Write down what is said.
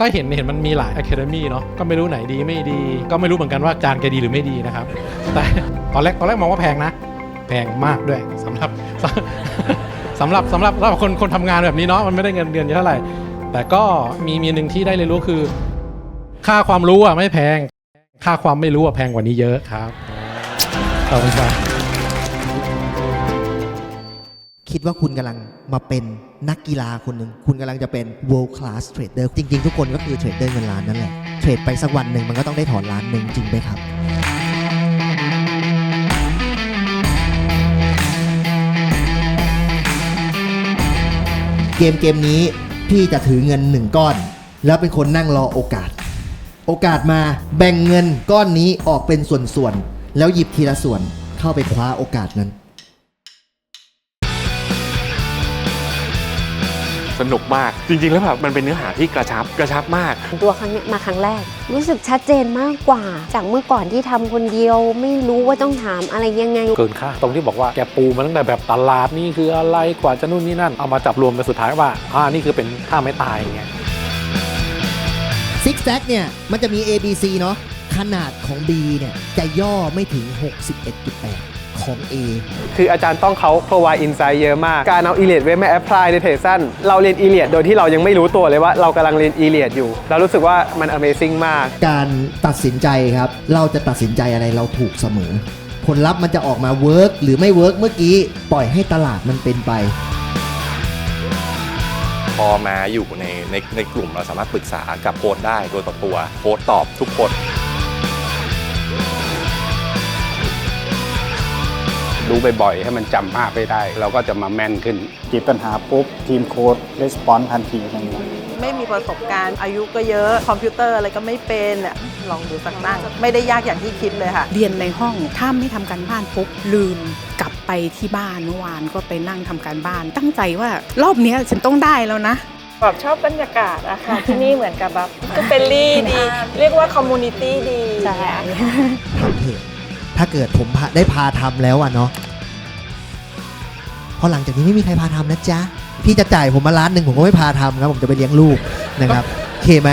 ก็เห็นเห็นมันมีหลาย Academy เนาะก็ไม่รู้ไหนดีไม่ดี ก็ไม่รู้เหมือนกันว่าจานแกดีหรือไม่ดีนะครับ แต่ตอนแรกตอนแรกมองว่าแพงนะ แพงมากด้วยสำหรับสำหรับสำหรับสำหรับคนคนทำงานแบบนี้เนาะมันไม่ได้เงินเดือนเยอะเท่าไหร่ แต่ก็มีมีหนึ่งที่ได้เรียนรู้คือ ค่าความรู้อะไม่แพง ค่าความไม่รู้อะแพงกว่านี้เยอะครับขอบคุณครับ คิดว่าคุณกำลังมาเป็นนักกีฬาคนหนึ่ง คุณกำลังจะเป็น world class trader จริง ๆ ทุกคนก็คือเทรดเดอร์เงินล้านนั่นแหละ เทรดไปสักวันหนึ่งมันก็ต้องได้ถอนล้านหนึ่งจริงไหมครับเกมเกมนี้พี่จะถือเงินหนึ่งก้อน แล้วเป็นคนนั่งรอโอกาส โอกาสมาแบ่งเงินก้อนนี้ออกเป็นส่วนๆแล้วหยิบทีละส่วนเข้าไปคว้าโอกาสนั้น สนุกมาก จริง ๆ แล้วแบบมันเป็นเนื้อหาที่กระชับกระชับมาก ตัวครั้งนี้มาครั้งแรก รู้สึกชัดเจนมากกว่า จากเมื่อก่อนที่ทำคนเดียวไม่รู้ว่าต้องถามอะไรยังไง เกินค่าตรงที่บอกว่าแกปูมาตั้งแต่แบบตลาดนี่คืออะไรกว่าจะนู่นนี่นั่นเอามาจับรวมเป็นสุดท้ายว่าอ่านี่คือเป็นท่าไม่ตายอย่างเงี้ย ซิกแซกเนี่ย มันจะมี A B C เนาะขนาดของ B เนี่ย จะย่อไม่ถึง 61.8 ของ A คืออาจารย์ต้องเขา provide insight เยอะมาก การเอา e l i a t ไว้มา apply ในเทรดสั้นเราเรียน e l i a t โดยที่เรายังไม่รู้ตัวเลยว่าเรากำลังเรียน e l i a t อยู่ เรารู้สึกว่ามัน amazing มาก การตัดสินใจครับ เราจะตัดสินใจอะไรเราถูกเสมอ ผลลัพธ์มันจะออกมาเวิร์กหรือไม่เวิร์กเมื่อกี้ปล่อยให้ตลาดมันเป็นไป พอมาอยู่ในในในกลุ่มเราสามารถปรึกษากับโค้ดได้ตัวต่อตัวโค้ดตอบทุกคน ดูบ่อยๆ ให้มันจำภาพไปได้ เราก็จะมาแม่นขึ้นติดปัญหาปุ๊บ ทีมโค้ดรีสปอนทันทีอะไรเงี้ยไม่มีประสบการณ์อายุก็เยอะ คอมพิวเตอร์อะไรก็ไม่เป็นอะลองดูสักตั้ง ไม่ได้ยากอย่างที่คิดเลยค่ะ เรียนในห้องถ้าไม่ทำการบ้านปุ๊บลืมกลับไปที่บ้านเมื่อวานก็ไปนั่งทำการบ้าน ตั้งใจว่ารอบเนี้ยฉันต้องได้แล้วนะแบบชอบบรรยากาศอะค่ะ ที่นี่เหมือนกับแบบก็เป็นลี่ดี เรียกว่าคอมมูนิตี้ดีใช่ทำเถ้าเกิดผมได้พาทำแล้วอะเนาะเพราะหลังจากนี้ไม่มีใครพาทำนะจ๊ะพี่จะจ่ายผมมาล้านหนึ่งผมก็ไม่พาทำครับผมจะไปเลี้ยงลูกนะครับโอเคไหม